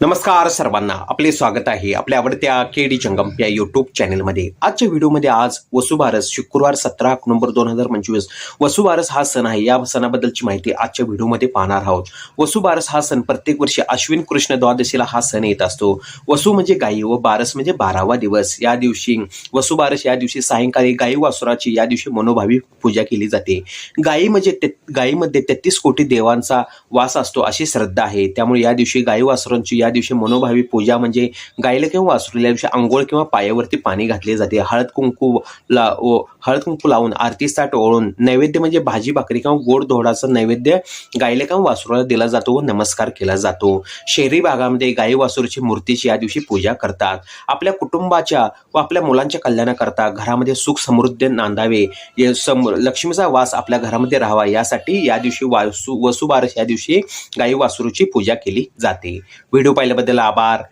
नमस्कार सर्वांना. आपले स्वागत आहे आपल्या आवडत्या के डी जंगम या युट्यूब चॅनलमध्ये आजच्या व्हिडिओमध्ये आज वसुबारस शुक्रवार सतरा ऑक्टोबर दोन हजार पंचवीस. वसुबारस हा सण आहे. या सणाबद्दलची माहिती आजच्या व्हिडिओमध्ये पाहणार आहोत. वसुबारस हा सण प्रत्येक वर्षी अश्विन कृष्ण द्वादशीला हा सण येत असतो. वसू म्हणजे गायी व बारस म्हणजे बारावा दिवस. या दिवशी वसुबारस या दिवशी सायंकाळी गायी वासुराची या दिवशी मनोभावी पूजा केली जाते. गायी म्हणजे ते गायीमध्ये तेहतीस कोटी देवांचा वास असतो अशी श्रद्धा आहे. त्यामुळे या दिवशी गायी वासुरांची या दिवशी मनोभावी पूजा म्हणजे गायला किंवा वासरूला दिवशी आंघोळ किंवा पायावरती पाणी घातले जाते. हळद कुंकू ला हळद कुंकू लावून आरती साठ ओळून नैवेद्य म्हणजे भाजी भाकरी किंवा गोड धोडाचा नैवेद्य गायला किंवा वासरूला दिला जातो व नमस्कार केला जातो. शहरी भागामध्ये गाई वासरूची मूर्तीची या दिवशी पूजा करतात. आपल्या कुटुंबाच्या व आपल्या मुलांच्या कल्याणाकरता घरामध्ये सुख समृद्धी नांदावे. सम लक्ष्मीचा वास आपल्या घरामध्ये राहावा. यासाठी या दिवशी वासू वसुबारस या दिवशी गाई वासरूची पूजा केली जाते. व्हिडिओ पाहिल्याबद्दल आभार.